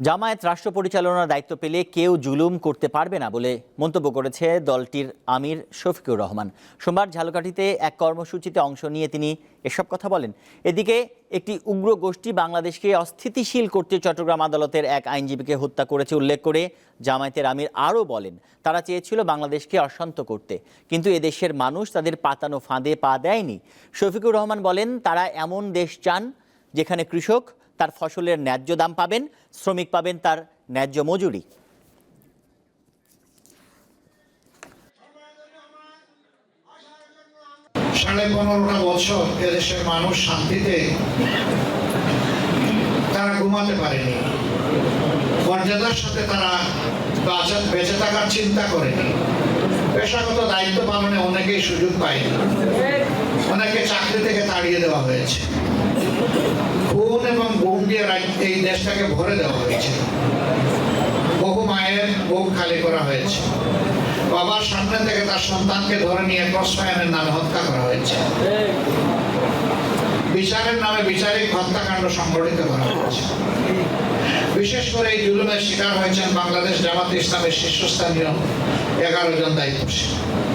জামায়াত রাষ্ট্র পরিচালনার দায়িত্ব পেলে কেউ জুলুম করতে পারবে না বলে মন্তব্য করেছে দলটির আমির শফিকুর রহমান। সোমবার ঝালকাঠিতে এক কর্মসূচিতে অংশ নিয়ে তিনি এসব কথা বলেন। এদিকে একটি উগ্র গোষ্ঠী বাংলাদেশকে অস্থিতিশীল করতে চট্টগ্রাম আদালতের এক আইনজীবীকে হত্যা করেছে উল্লেখ করে জামায়াতের আমির আরও বলেন, তারা চেয়েছিল বাংলাদেশকে অশান্ত করতে। কিন্তু এদেশের মানুষ তাদের পাতানো ফাঁদে পা দেয়নি। শফিকুর রহমান বলেন, তারা এমন দেশ চান যেখানে কৃষক তার ফসলের ন্যায্য দাম পাবেন, শ্রমিক পাবেন তার ন্যায্য মজুরি। সাড়ে পনেরোটা বছর এদেশের মানুষ শান্তিতে তারা ঘুমাতে পারেনি। মর্যাদার সাথে তারা বাঁচা- থাকার চিন্তা করেনি। পেশাগত দায়িত্ব পালনে অনেকেই সুযোগ পায়নি। চাকরি থেকে তাড়িয়ে দেওয়া হয়েছে। খুন এবং বোম দিয়ে এই দেশটাকে ভরে দেওয়া হয়েছে। বহু মায়ের বুক খালি করা হয়েছে। বাবার সামনে থেকে তার সন্তানকে ধরে নিয়ে ক্রসফায়ারের নামে হত্যা করা হয়েছে। বিচারের নামে বিচারিক হত্যাকাণ্ড সংঘটিত করা হয়েছে। বিশেষ করে এই জুলুমের শিকার হয়েছেন বাংলাদেশ জামাত ইসলামের শীর্ষস্থানীয় এগারো জন দায়িত্বশীল।